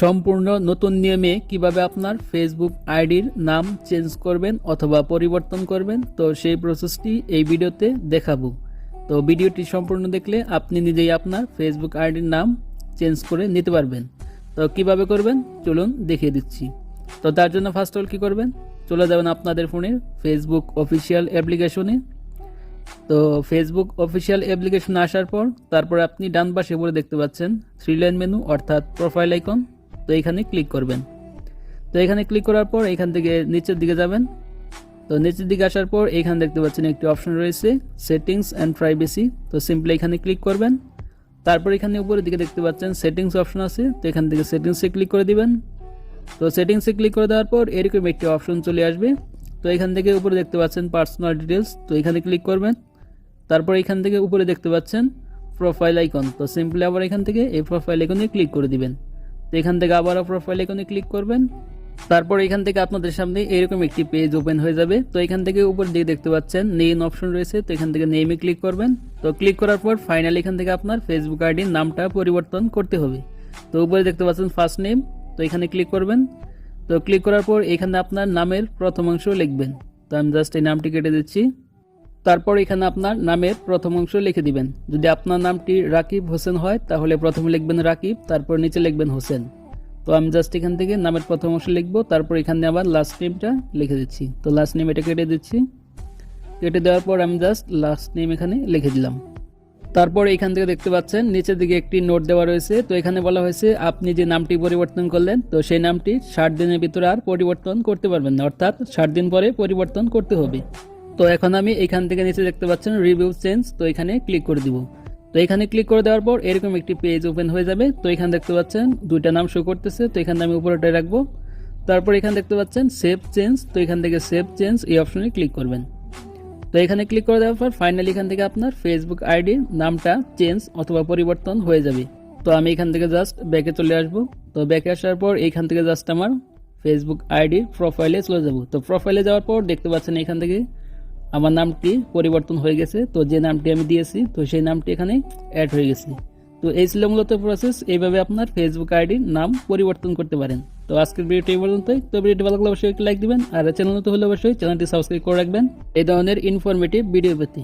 সম্পূর্ণ নতুন নিয়মে কীভাবে আপনার ফেসবুক আইডির নাম চেঞ্জ করবেন অথবা পরিবর্তন করবেন, তো সেই প্রসেসটি এই ভিডিওতে দেখাবো। তো ভিডিওটি সম্পূর্ণ দেখলে আপনি নিজেই আপনার ফেসবুক আইডির নাম চেঞ্জ করে নিতে পারবেন। তো কীভাবে করবেন? চলুন দেখিয়ে দিচ্ছি। তো তার জন্য ফার্স্ট অল কী করবেন? চলে যাবেন আপনাদের ফোনের ফেসবুক অফিসিয়াল অ্যাপ্লিকেশনে তো ফেসবুক অফিসিয়াল অ্যাপ্লিকেশনে আসার পর তারপর আপনি ডান পাশে উপরে দেখতে পাচ্ছেন থ্রি লাইন মেনু অর্থাৎ প্রোফাইল আইকন তো এখানে ক্লিক করবেন। তো এখানে ক্লিক করার পর এখান থেকে নিচের দিকে যাবেন। তো নিচের দিকে আসার পর এখানে দেখতে পাচ্ছেন একটি অপশন রয়েছে সেটিংস অ্যান্ড প্রাইভেসি তো সিম্পলি এখানে ক্লিক করবেন। তারপর এখানে উপরের দিকে দেখতে পাচ্ছেন সেটিংস অপশন আছে, তো এখান থেকে সেটিংসে ক্লিক করে দিবেন। তো সেটিংসে ক্লিক করে দেওয়ার পর এরকম একটি অপশন চলে আসবে। তো এখান থেকে উপরে দেখতে পাচ্ছেন পার্সোনাল ডিটেলস তো এখানে ক্লিক করবেন। তারপর এখান থেকে উপরে দেখতে পাচ্ছেন প্রোফাইল আইকন তো সিম্পলি আবার এখান থেকে এই প্রোফাইল আইকনে ক্লিক করে দিবেন। তো এখান থেকে আবারও প্রোফাইল এখানে ক্লিক করবেন। তারপর এখান থেকে আপনাদের সামনে এরকম একটি পেজ ওপেন হয়ে যাবে। তো এখান থেকে উপর দিকে দেখতে পাচ্ছেন নেম অপশন রয়েছে। তো এখান থেকে নেমে ক্লিক করবেন। তো ক্লিক করার পর ফাইনালি এখান থেকে আপনার ফেসবুক আইডির নামটা পরিবর্তন করতে হবে। তো উপরে দেখতে পাচ্ছেন ফার্স্ট নেম তো এখানে ক্লিক করবেন। তো ক্লিক করার পর এখানে আপনার নামের প্রথম অংশ লিখবেন। তো আমি জাস্ট এই নামটি কেটে দিচ্ছি। তারপর এখানে আপনার নামের প্রথম অংশ লিখে দিবেন। যদি আপনার নামটি রাকিব হোসেন হয়, তাহলে প্রথমে লিখবেন রাকিব, তারপর নিচে লিখবেন হোসেন। তো আমি জাস্ট এখান থেকে নামের প্রথম অংশ লিখব, তারপর এখানে আবার লাস্ট নেমটা লিখে দিচ্ছি। তো লাস্ট নেম এটা কেটে দিচ্ছি। কেটে দেওয়ার পর আমি জাস্ট লাস্ট নেম এখানে লিখে দিলাম। তারপর এখান থেকে দেখতে পাচ্ছেন, নিচের দিকে একটি নোট দেওয়া রয়েছে। তো এখানে বলা হয়েছে, আপনি যে নামটি পরিবর্তন করলেন, তো সেই নামটি ষাট দিনের ভিতরে আর পরিবর্তন করতে পারবেন না। অর্থাৎ ষাট দিন পরে পরিবর্তন করতে হবে। তো এখন আমি এখান থেকে নিচে দেখতে পাচ্ছেন রিভিউ চেঞ্জ তো এখানে ক্লিক করে দিব। তো এখানে ক্লিক করে দেওয়ার পর এরকম একটি পেজ ওপেন হয়ে যাবে। তো এখানে দেখতে পাচ্ছেন দুইটা নাম শো করতেছে, তো এখানে আমি উপরেটাই রাখব। তারপর এখানে দেখতে পাচ্ছেন সেভ চেঞ্জ তো এখান থেকে সেভ চেঞ্জ এই অপশনে ক্লিক করবেন। তো এখানে ক্লিক করে দেওয়ার পর ফাইনালি এখান থেকে আপনার ফেসবুক আইডির নামটা চেঞ্জ অথবা পরিবর্তন হয়ে যাবে। তো আমি এখান থেকে জাস্ট ব্যাকে চলে আসব। তো ব্যাকে আসার পর এইখান থেকে জাস্ট আমার ফেসবুক আইডির প্রোফাইলে চলে যাব। তো প্রোফাইলে যাওয়ার পর দেখতে পাচ্ছেন এখান থেকে আমার নামটি পরিবর্তন হয়ে গেছে, তো যে নামটি আমি দিয়েছি, তো সেই নামটি এখানে অ্যাড হয়ে গেছে। তো এই ছিল মূলত প্রসেস এইভাবে আপনার ফেসবুক আইডির নাম পরিবর্তন করতে পারেন। তো আজকের ভিডিওটি এই পর্যন্তই। তো ভিডিওটি ভালো লাগলে অবশ্যই লাইক দিবেন, আর চ্যানেল নতুন হলে অবশ্যই চ্যানেলটি সাবস্ক্রাইব করে রাখবেন। এই ধরনের ইনফরমেটিভ ভিডিও পেতে।